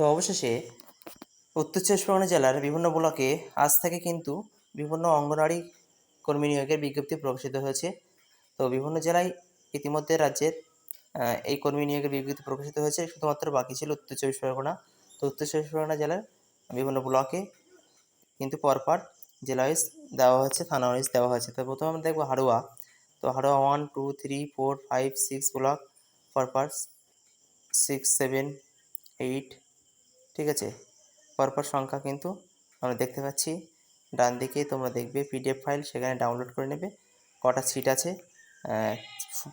তো অবশেষে উত্তর চব্বিশ পরগনা জেলার বিভিন্ন ব্লকে আজ থেকে কিন্তু বিভিন্ন অঙ্গনওয়াড়ি কর্মী নিয়োগের বিজ্ঞপ্তি প্রকাশিত হয়েছে। তো বিভিন্ন জেলায় ইতিমধ্যে রাজ্যের এই কর্মী নিয়োগের বিজ্ঞপ্তি প্রকাশিত হয়েছে। শুধুমাত্র বাকি ছিল উত্তর চব্বিশ পরগনা। তো উত্তর চব্বিশ পরগনা জেলার বিভিন্ন ব্লকে কিন্তু পরপর জেলা ওয়াইজ দেওয়া হয়েছে, থানা ওয়াইজ দেওয়া হয়েছে। তো প্রথমে আমরা দেখব হাড়োয়া। তো Haroa one two three four five six block পরপর সিক্স সেভেন এইট ঠিক আছে? পরপর সংখ্যা কিন্তু আমরা দেখতে পাচ্ছি। ডান দিকে তোমরা দেখবে পিডিএফ ফাইল সেখানে ডাউনলোড করে নেবে। কটা সিট আছে?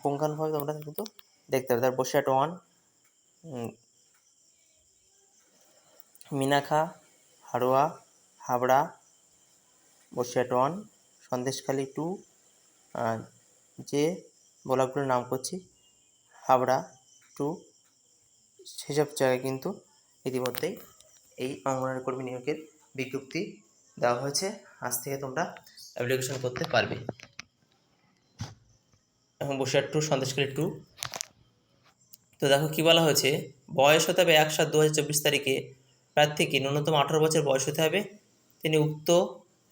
পুঙ্খানুভাবে তোমরা কিন্তু দেখতে পাবে তার Basirhat one Minakha Haroa Habra Basirhat one Sandeshkhali two যে ব্লকগুলোর নাম করছি, হাবড়া টু সেসব জায়গায় কিন্তু ইতিমধ্যেই এই অঙ্গনওয়াড়ি কর্মী নিয়োগের বিজ্ঞপ্তি দেওয়া হয়েছে। আজ থেকে তোমরা অ্যাপ্লিকেশন করতে পারবে। এবং বসিরহাট টু সন্দেশখালী টু তো দেখো কী বলা হয়েছে, বয়স হতে হবে এক সাত দু হাজার চব্বিশ তারিখে। প্রার্থীকে ন্যূনতম আঠারো বছর বয়স হতে হবে। তিনি উক্ত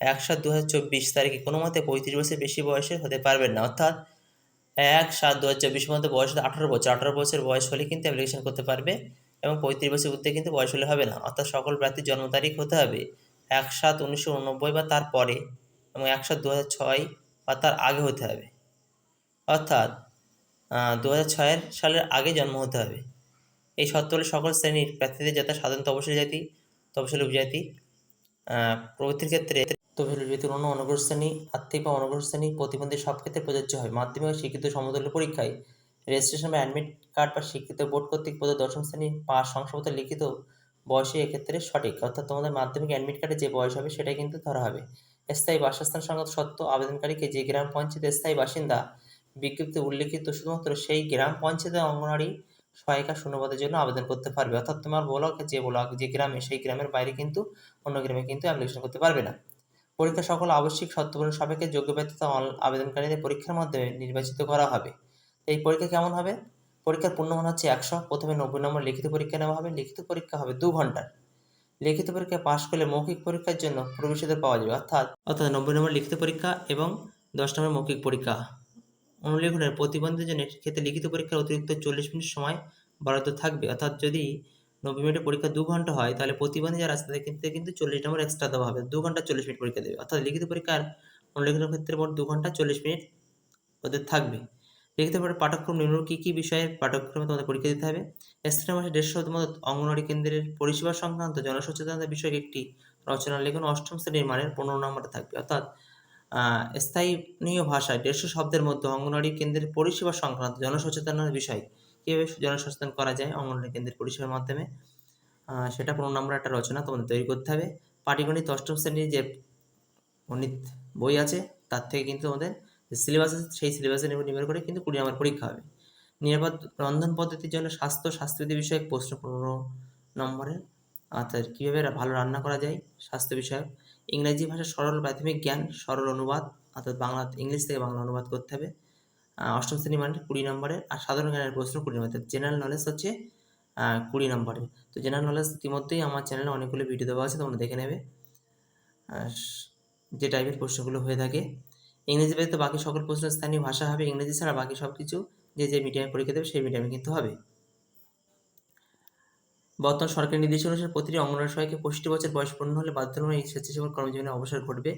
এক সাত দু হাজার চব্বিশ তারিখে কোনো মতে পঁয়ত্রিশ বছর বেশি বয়সের হতে পারবেন না। অর্থাৎ এক সাত দু হাজার চব্বিশ মধ্যে বয়স আঠারো বছর। আঠারো বছর বয়স হলে কিন্তু অ্যাপ্লিকেশন করতে পারবে। এবং পঁয়ত্রিশ বছর ঊর্ধ্বে কিন্তু বয়স হলে হবে না। অর্থাৎ সকল প্রার্থীর জন্ম তারিখ হতে হবে এক সাত উনিশশো উননব্বই বা তার পরে এবং এক সাত দু হাজার ছয় বা তার আগে হতে হবে। অর্থাৎ দু হাজার ছয়ের সালের আগে জন্ম হতে হবে। এই শর্ত হলে সকল শ্রেণির প্রার্থীদের যাতে সাধারণ অবসরী জাতি, তফসিলি উপজাতি প্রভৃতির ক্ষেত্রে তফসিলি উপজাতির অন্য শ্রেণি, আর্থিক বা অনগ্রসর শ্রেণি প্রতিবন্ধী সব ক্ষেত্রে প্রযোজ্য হয়। মাধ্যমিক শিক্ষিত সমতুল্য পরীক্ষায় রেজিস্ট্রেশন বা অ্যাডমিট কার্ড বা শিক্ষিত বোর্ড কর্তৃক প্রদত্ত দশম শ্রেণি পাস শংসাপত্র লিখিত বয়সে এক্ষেত্রে সঠিক। অর্থাৎ তোমাদের মাধ্যমিক অ্যাডমিট কার্ডে যে বয়স হবে সেটাই কিন্তু ধরা হবে। স্থায়ী বাসস্থান সংক্রান্ত সত্ত্ব আবেদনকারীকে যে গ্রাম পঞ্চায়েতের স্থায়ী বাসিন্দা বিজ্ঞপ্তিতে উল্লেখিত শুধুমাত্র সেই গ্রাম পঞ্চায়েতের অঙ্গনওয়াড়ি সহায়িকা শূন্যপদের জন্য আবেদন করতে পারবে। অর্থাৎ তোমার ব্লক, যে ব্লক, যে গ্রামে, সেই গ্রামের বাইরে কিন্তু অন্য গ্রামে কিন্তু অ্যাপ্লিকেশন করতে পারবে না। পরীক্ষা সকল আবশ্যিক শর্তপূরণ সাপেক্ষে যোগ্য অন- আবেদনকারীদের পরীক্ষার মাধ্যমে নির্বাচিত করা হবে। এই পরীক্ষা কেমন হবে? পরীক্ষার পূর্ণমান হচ্ছে একশো। প্রথমে নব্বই নম্বর লিখিত পরীক্ষা নেওয়া হবে। লিখিত পরীক্ষা হবে দু ঘণ্টার লিখিত পরীক্ষা পাশ করলে মৌখিক পরীক্ষার জন্য প্রবেশিত পাওয়া যাবে। অর্থাৎ অর্থাৎ নব্বই নম্বর লিখিত পরীক্ষা এবং দশ নম্বর মৌখিক পরীক্ষা। অনুলেখনের প্রতিবন্ধীদের জন্য ক্ষেত্রে লিখিত পরীক্ষার অতিরিক্ত চল্লিশ মিনিট সময় বরাদ্দ থাকবে। অর্থাৎ যদি নব্বই মিনিটের পরীক্ষা দু ঘণ্টা হয়, তাহলে প্রতিবন্ধী যারা আছে, তাদের ক্ষেত্রে কিন্তু চল্লিশ নম্বর এক্সট্রা দেওয়া হবে। দু ঘণ্টা চল্লিশ মিনিট পরীক্ষা দেবে। অর্থাৎ লিখিত পরীক্ষার অনুলেখনের ক্ষেত্রে মোট দু ঘণ্টা চল্লিশ মিনিট ওদের থাকবে। লিখিত পরে পাঠ্যক্রম নিম্ন কী কী বিষয়ের পাঠ্যক্রমে তোমাদের পরীক্ষা দিতে হবে? স্থানীয় মাসে দেড়শো মতো অঙ্গনওয়াড়ি কেন্দ্রের পরিষেবা সংক্রান্ত জনসচেতনতা বিষয়ক একটি রচনা লেখন অষ্টম শ্রেণির মানের পনেরো নম্বরে থাকবে। অর্থাৎ স্থানীয় ভাষায় দেড়শো শব্দের মধ্যে অঙ্গনওয়াড়ি কেন্দ্রের পরিষেবা সংক্রান্ত জনসচেতনতার বিষয় কীভাবে জনসচেতন করা যায় অঙ্গনওয়াড়ি কেন্দ্রের পরিষেবার মাধ্যমে? সেটা পনেরো নম্বর একটা রচনা তোমাদের তৈরি করতে হবে। পাটিগণিত অষ্টম শ্রেণির যে গণিত বই আছে, তার থেকে কিন্তু আমাদের সিলেবাস আছে, সেই সিলেবাসের উপর নির্ভর করে কিন্তু কুড়ি নম্বর পরীক্ষা হবে। নিরাপদ রন্ধন পদ্ধতির জন্য স্বাস্থ্য, স্বাস্থ্যবিধি বিষয়ক প্রশ্ন পনেরো নম্বরের অর্থাৎ কীভাবে ভালো রান্না করা যায়, স্বাস্থ্য বিষয়ক। ইংরেজি ভাষার সরল প্রাথমিক জ্ঞান, সরল অনুবাদ। অর্থাৎ বাংলা, ইংলিশ থেকে বাংলা অনুবাদ করতে হবে। অষ্টম শ্রেণি মানে কুড়ি নম্বরের আর সাধারণ জ্ঞানের প্রশ্ন কুড়ি নম্বরের জেনারেল নলেজ হচ্ছে কুড়ি নম্বরের তো জেনারেল নলেজ ইতিমধ্যেই আমার চ্যানেলে অনেকগুলো ভিডিও দেওয়া আছে, তোমরা দেখে নেবে। যে টাইপের প্রশ্নগুলো হয়ে থাকে। ইংরেজি ব্যতীত বাকি সকল প্রশ্ন স্থানীয় ভাষা হবে, ইংরেজি ছাড়া বাকি সব কিছু যে যে মিডিয়ামে পরীক্ষা দেবে সেই মিডিয়ামে কিন্তু হবে। বর্তমান সরকারি নির্দেশ অনুসারে প্রতিটি অঙ্গনওয়াড়ি সহায়কে পঁয়ষট্টি বছর বয়স পূর্ণ হলে বাধ্যতামূলক এই স্বেচ্ছাসেবক কর্মজীবনে অবসর ঘটবে।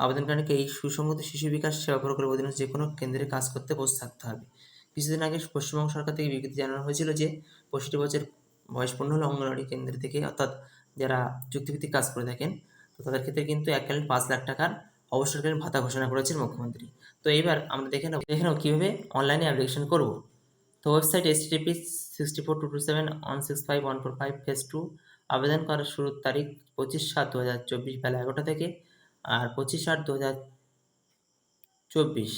আবেদনকারীকে এই সুসংগত শিশু বিকাশ সেবা প্রকল্পের অধীনে যে কোনো কেন্দ্রে কাজ করতে বসে থাকতে হবে। কিছুদিন আগে পশ্চিমবঙ্গ সরকার থেকে বিজ্ঞপ্তি জানানো হয়েছিল যে পঁয়ষট্টি বছর বয়স পূর্ণ হলে অঙ্গনওয়াড়ি কেন্দ্র থেকে অর্থাৎ যারা চুক্তিভিত্তিক কাজ করে থাকেন তাদের ক্ষেত্রে কিন্তু এককালীন পাঁচ লাখ টাকার অবসরকালীন ভাতা ঘোষণা করেছেন মুখ্যমন্ত্রী। তো এবার আমরা দেখে নেব দেখে নেব কীভাবে অনলাইনে অ্যাপ্লিকেশন করব। তো website S TP sixty four two two seven one six five one four five phase two আবেদন করার শুরুর তারিখ পঁচিশ সাত দু হাজার চব্বিশ বেলা এগারোটা থেকে আর পঁচিশ আট দু হাজার চব্বিশ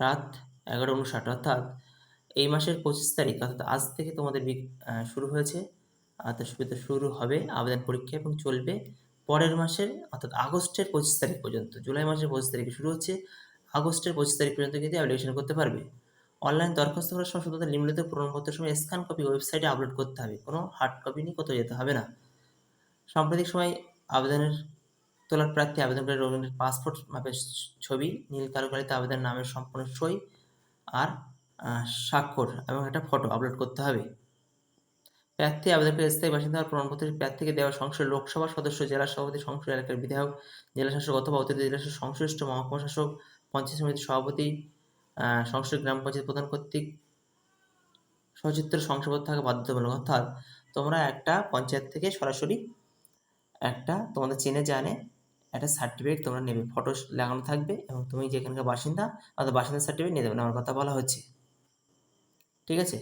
রাত এগারো উনষাট। অর্থাৎ এই মাসের পঁচিশ তারিখ, অর্থাৎ আজ থেকে তোমাদের শুরু হয়েছে। অর্থাৎ সুবিধা শুরু হবে আবেদন পরীক্ষা এবং চলবে পরের মাসের, অর্থাৎ আগস্টের পঁচিশ তারিখ পর্যন্ত, জুলাই মাসের পঁচিশ তারিখে শুরু হচ্ছে, আগস্টের পঁচিশ তারিখ পর্যন্ত কিন্তু অ্যাপ্লিকেশন করতে পারবে। অনলাইন দরখাস্ত করার সময় শুধুমাত্র নিম্নলিখিত প্রমাণপত্রের সময় স্ক্যান কপি ওয়েবসাইটে আপলোড করতে হবে, কোনো হার্ড কপি নিয়ে কোথাও যেতে হবে না। সাম্প্রতিক সময় আবেদনের, তোলার প্রার্থী আবেদনকারী রোগীর পাসপোর্ট মাপের ছবি, নীল কারুকারিতে আবেদনের নামের সম্পূর্ণ সই আর স্বাক্ষর এবং একটা ফটো আপলোড করতে হবে। প্রার্থী আবেদনকারী স্থায়ী বাসিন্দা হওয়ার প্রমাণপত্রের প্রার্থীকে দেওয়া সংসদ লোকসভা সদস্য, জেলা সভাপতি সংসদ এলাকার বিধায়ক, জেলা শাসক অথবা অতিরিক্ত জেলা শাসক, সংশ্লিষ্ট মহকুমা শাসক, পঞ্চায়েত সমিতির সভাপতি সংশ্লিষ্ট গ্রাম পঞ্চায়েত প্রধান কর্তৃক সচিত্র শংসাপত্র থাকা বাধ্যতামূলক। অর্থাৎ তোমরা একটা পঞ্চায়েত থেকে সরাসরি একটা তোমাদের চেনে জানে একটা সার্টিফিকেট তোমরা নেবে ফটো লাগানো থাকবে এবং তুমি যেখানকার বাসিন্দা অর্থাৎ বাসিন্দা সার্টিফিকেট নিয়ে দেবে আমার কথা বলা হচ্ছে। ঠিক আছে?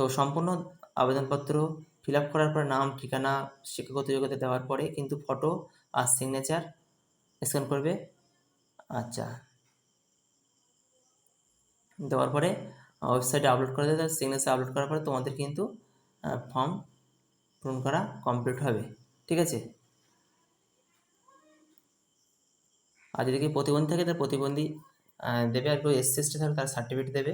তো সম্পূর্ণ আবেদনপত্র ফিল আপ করার পর নাম, ঠিকানা শিক্ষাগত যোগ্যতা দেওয়ার পরে কিন্তু ফটো আর সিগনেচার স্ক্যান করবে। আচ্ছা। দেওয়ার পরে ওয়েবসাইটে আপলোড করে দেবে। সিগনেচার আপলোড করার পরে তোমাদের কিন্তু ফর্ম পূরণ করা কমপ্লিট হবে। ঠিক আছে? আর যদি কেউ প্রতিবন্ধী থাকে, তার প্রতিবন্ধী দেবে আর কেউ এসসি এসটি থাকে তার সার্টিফিকেট দেবে।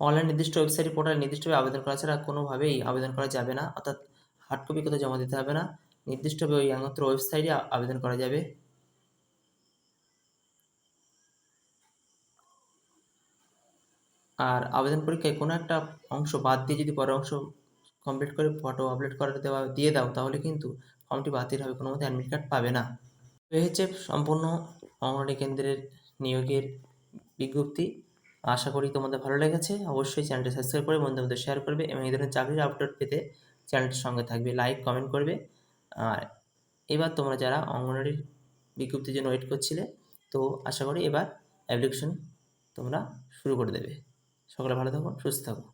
অনলাইন নির্দিষ্ট ওয়েবসাইট পোর্টাল নির্দিষ্টভাবে আবেদন করা ছাড়া কোনোভাবেই আবেদন করা যাবে না। অর্থাৎ হার্ড কপি কোথাও জমা দিতে হবে না। নির্দিষ্টভাবে ওই একমাত্র ওয়েবসাইটে আবেদন করা যাবে। আর আবেদন পরীক্ষায় কোনো একটা অংশ বাদ দিয়ে যদি পরের অংশ কমপ্লিট করে ফটো আপলোড করে দেওয়া, দিয়ে দাও, তাহলে কিন্তু ফর্মটি বাতিল হবে, কোনো মতে অ্যাডমিট কার্ড পাবে না। এই হচ্ছে সম্পূর্ণ অঙ্গনওয়াড়ি কেন্দ্রের নিয়োগের বিজ্ঞপ্তি। আশা করি তোমাদের ভালো লেগেছে। অবশ্যই চ্যানেলটি সাবস্ক্রাইব করে বন্ধু মধ্যে শেয়ার করবে এবং এই ধরনের চাকরির আপডেট পেতে চ্যানেলটির সঙ্গে থাকবে। লাইক কমেন্ট করবে। আর এবার তোমরা যারা অঙ্গনওয়াড়ির বিজ্ঞপ্তির জন্য ওয়েট করছিলে, তো আশা করি এবার অ্যাপ্লিকেশন তোমরা শুরু করে দেবে। সকলে ভালো থাকুন সুস্থ থাকুন